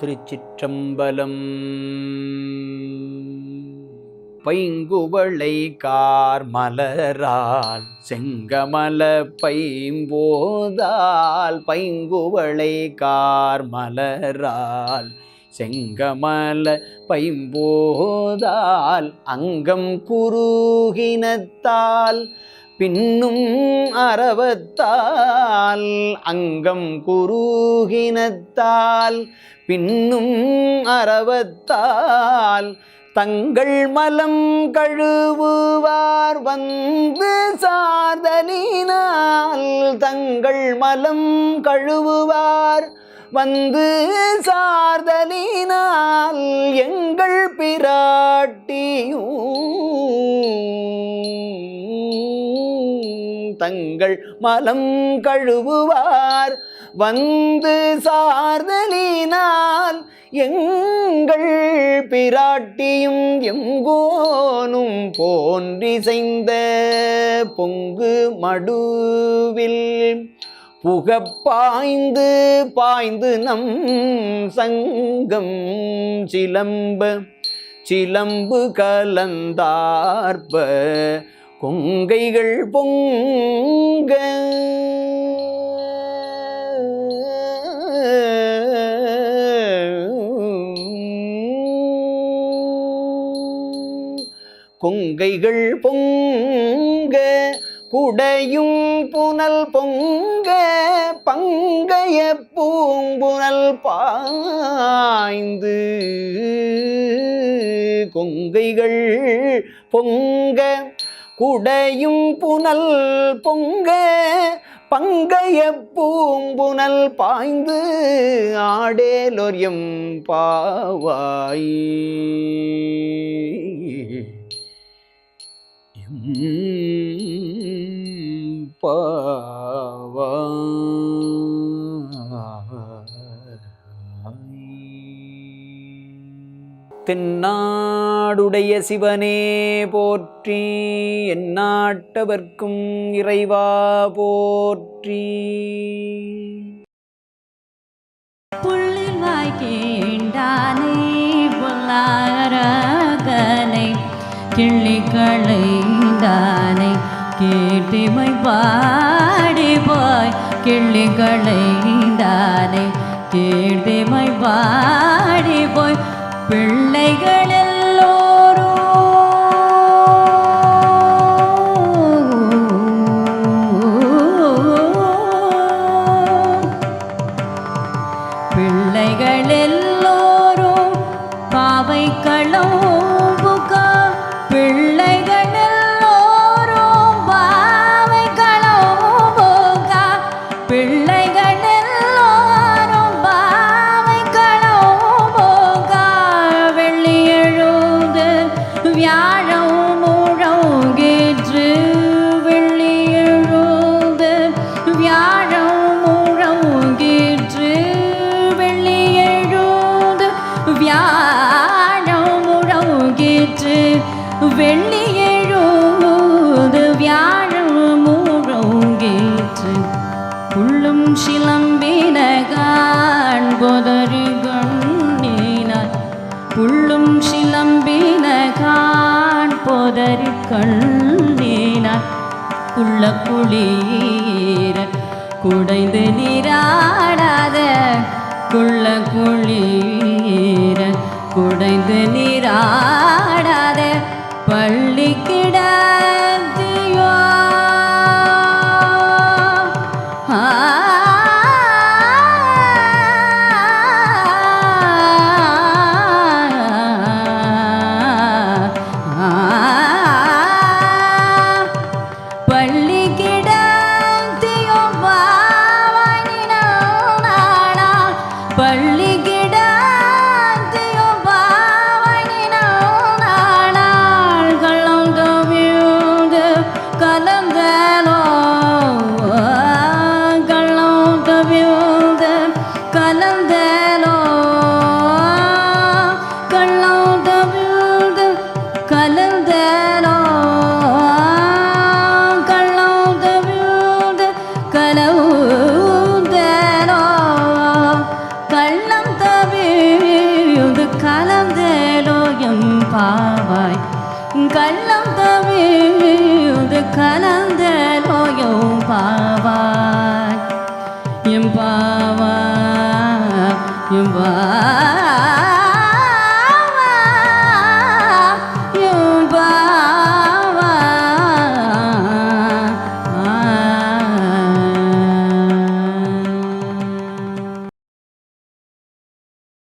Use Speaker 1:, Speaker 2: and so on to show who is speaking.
Speaker 1: திருச்சிற்றம்பலம். பைங்குவளை car மலரால் Sengamala பைம்போதால் பைங்குவளை car மலரால் Sengamala பைம்போதால் அங்கம் குருகினத்தால் பின்னும் அறவத்தால் அங்கம் குருகினத்தால் பின்னும் அறவத்தால் தங்கள் மலம் கழுவுவார் வந்து சார்தலினால் தங்கள் மலம் கழுவுவார் வந்து சார்தலினால் எங்கள் பிராட்டியும் தங்கள் மலம் கழுவுவார். வந்து சார்தலினால் எங்கள் பிராட்டியும் எங்கோனும் போன்றிசைந்த பொங்கு மடுவில் புகப்பாய்ந்து பாய்ந்து பாய்ந்து நம் சங்கம் சிலம்ப சிலம்பு கலந்தார்ப்ப கொங்கைகள் பொங்க. கொங்கைகள் பொங்க குடையும் புனல் பொங்க பங்கைய பூம்புனல் பாய்ந்து. கொங்கைகள் பொங்க. குடையும் புனல் பொங்க பங்கைய பூம்புனல் பாய்ந்து ஆடேலொரியம் பாவாய். எம் பாவாய். தென்னாடுடைய சிவனே போற்றி எந்நாட்டவர்க்கும் இறைவா போற்றி.
Speaker 2: புள்ளில் வாய்க்கேண்டானை பொல்லாரகனை கிள்ளி களைந்தானை கேட்டிமை பாடி போய் கிள்ளி களைந்தானை கேட்டிமை பாடி போய் பிள்ளைகளை பாவை முழங்கேற்று வெள்ளி எழுந்து வியாழம் முழங்கேற்று உள்ளும் சிலம்பின காண்பொதரு கண்ணினார் உள்ளும் சிலம்பின காண்பொதரு கண்ணினார் உள்ள குளிர குடைந்து நீராடாத குள்ள குளிர குடைந்து நீராடாத பள்ளி கிடத்தியோ பள்ளி கிடத்தியோ பாவனினா பள்ளி கலந்தானோ கள்ளம் கவிழ்ந்த கலந்தானோ கள்ளம் கவிழ்ந்த கலந்தானோ கள்ளம் கவிழ்ந்த கனவு கள்ளம் தவிழ்ந்து கலந்தேலோ எம் பாவாய் கள்ளம் தவிழ் கலந்த நோயும் பாவாய். எம் பாவாய் எம் பாவாய்.